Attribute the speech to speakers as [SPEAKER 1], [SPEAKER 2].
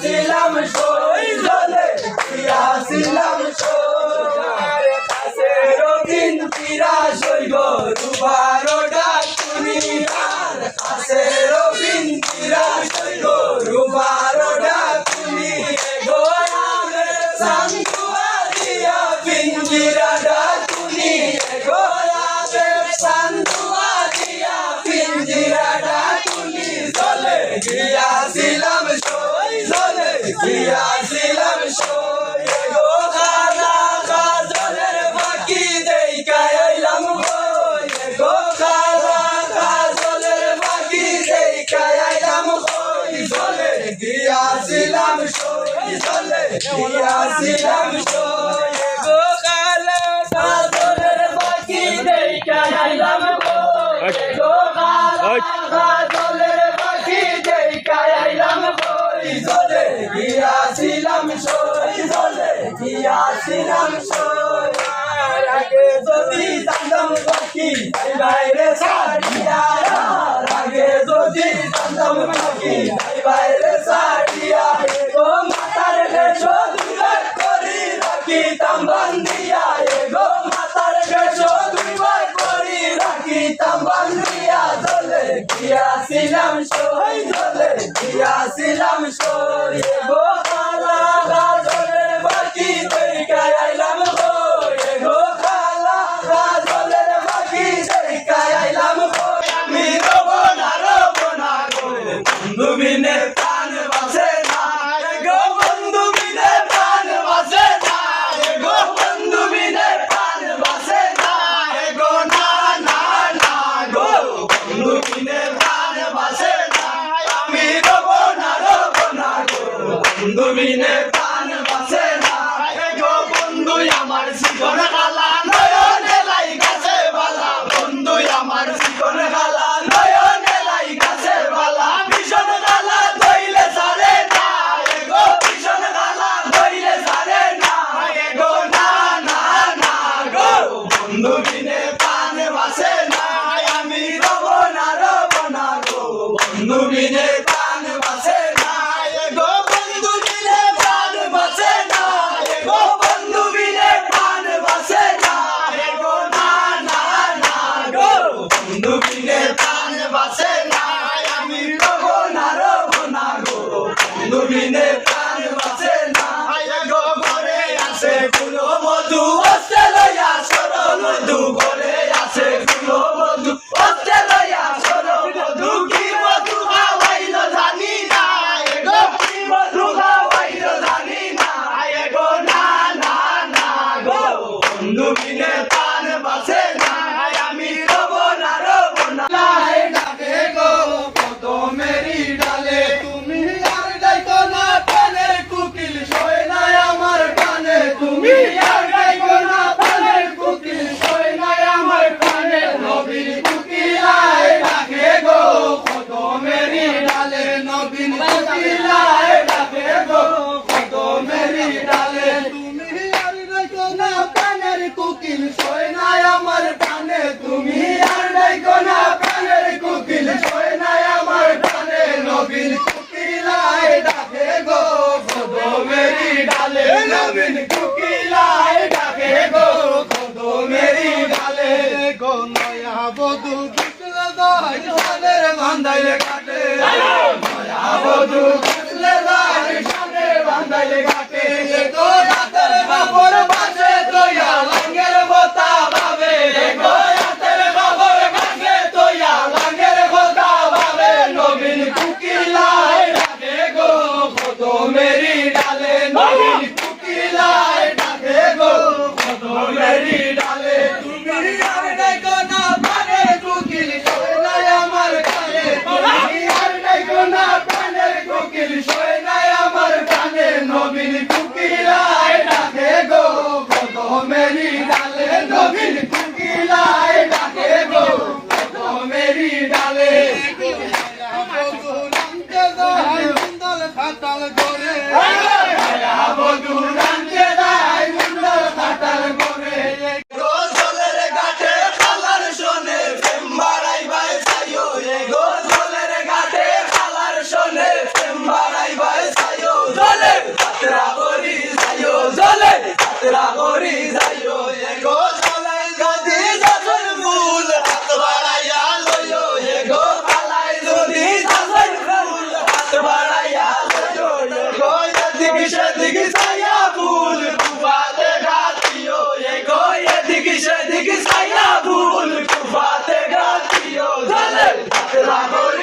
[SPEAKER 1] ছিলাম সই জলে পিয়া ছিলাম সোনার কাছে রদিন পিরা সইব দুবার ডাক তুমি তার কাছে রদিন পিরা সইব দুবার ডাক তুমি গোয়ালে সান্তুয়া দিয়া পিঞ্জিরা ডাক তুমি গোয়ালে সান্তুয়া দিয়া পিঞ্জিরা ডাক তুমি জলে গিয়াছিলাম দিয়াছিলাম সয়ে গো খানা খাজনের ফাঁকি দেইকা আইলাম হয়ে গো খানা খাজনের ফাঁকি দেইকা আইলাম হই জলে দিয়াছিলাম সয়ে জলে দিয়াছিলাম সয়ে গো খানা খাজনের ফাঁকি দেইকা জলে গিয়াছিলাম সই জলে গিয়াছিলাম সই আগে যদি জানতাম বাকি বাইরে ছাড়িয়া আগে যদি জানতাম বাকি বাইরে ছাড়িয়া গো মাতার বেশ দুবার করি রাখিতাম বান্দিয়া গো মাতার বেশ দুবার করি রাখিতাম বান্দিয়া জলে গিয়াছিলাম সই জলে আসিলাম সরিয়ে বিনে প্রাণ বাসে না। গো বন্ধু আমার জীবন পাশে নাই আমি রব না রব না গো। নুবিনে প্রাণ বাঁচে না। গো ঘরে আসে কুলো মধু। অস্তে লইয়া সরল মধু ঘরে কুলো মধু। অস্তে লইয়া সরল মধু কি মধু? খাওয়াইল জানি না। গো কি মধু? জানি না। গো না না না গো। নুবিনে প্রাণ বাঁচে না। কাজরা করি যাইও এগো সালাই গাদি জাসন ফুল হাত বাড়াইয়া লইও এগো সালাই যদি জাসন ফুল হাত বাড়াইয়া লইও এগো এদিক সেদিক সাইয়া ফুল কুফাতে গাতিও এগো এদিক সেদিক সাইয়া ফুল কুফাতে গাতিও জালে হাত লাগো